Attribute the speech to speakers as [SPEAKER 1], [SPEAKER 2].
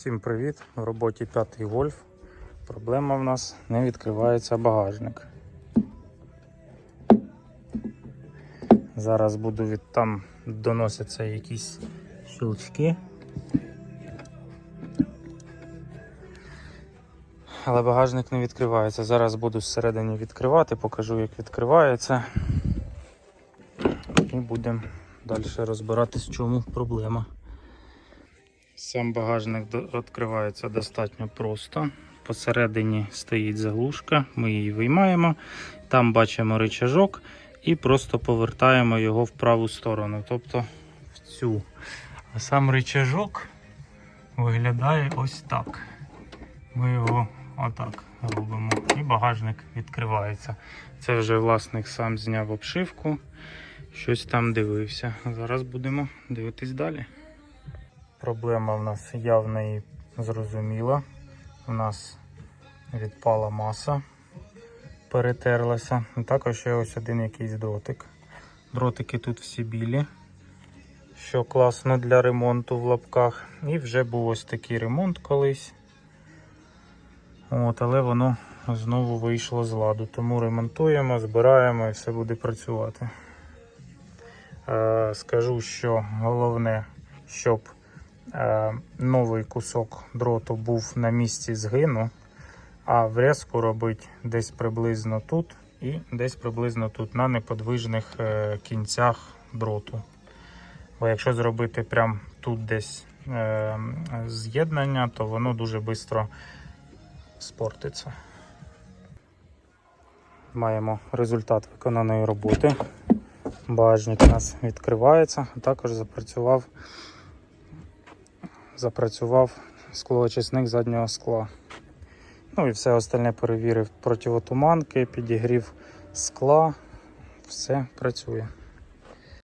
[SPEAKER 1] Всім привіт! В роботі п'ятий гольф. Проблема в нас не відкривається багажник. Зараз буду від там доносяться якісь щелчки. Але багажник не відкривається. Зараз буду зсередині відкривати, покажу, як відкривається. І будемо далі розбиратись, в чому проблема. Сам багажник відкривається достатньо просто. Посередині стоїть заглушка, ми її виймаємо. Там бачимо рычажок і просто повертаємо його в праву сторону, тобто в цю. А сам рычажок виглядає ось так. Ми його отак робимо, і багажник відкривається. Це вже власник сам зняв обшивку, щось там дивився. Зараз будемо дивитись далі. Проблема в нас явна і зрозуміла. У нас відпала маса, перетерлася. Також є ось один якийсь дротик. Дротики тут всі білі, що класно для ремонту в лапках. І вже був ось такий ремонт колись. От, але воно знову вийшло з ладу. Тому ремонтуємо, збираємо і все буде працювати. Е, скажу, що головне, щоб новий кусок дроту був на місці згину, а врізку робити десь приблизно тут і десь приблизно тут, на неподвижних е, кінцях дроту. Бо якщо зробити прямо тут десь е, з'єднання, то воно дуже швидко спортиться. Маємо результат виконаної роботи. Багажник у нас відкривається, а також запрацював запрацював склоочисник заднього скла. Ну і все остальне перевірив противотуманки, підігрів скла. Все працює.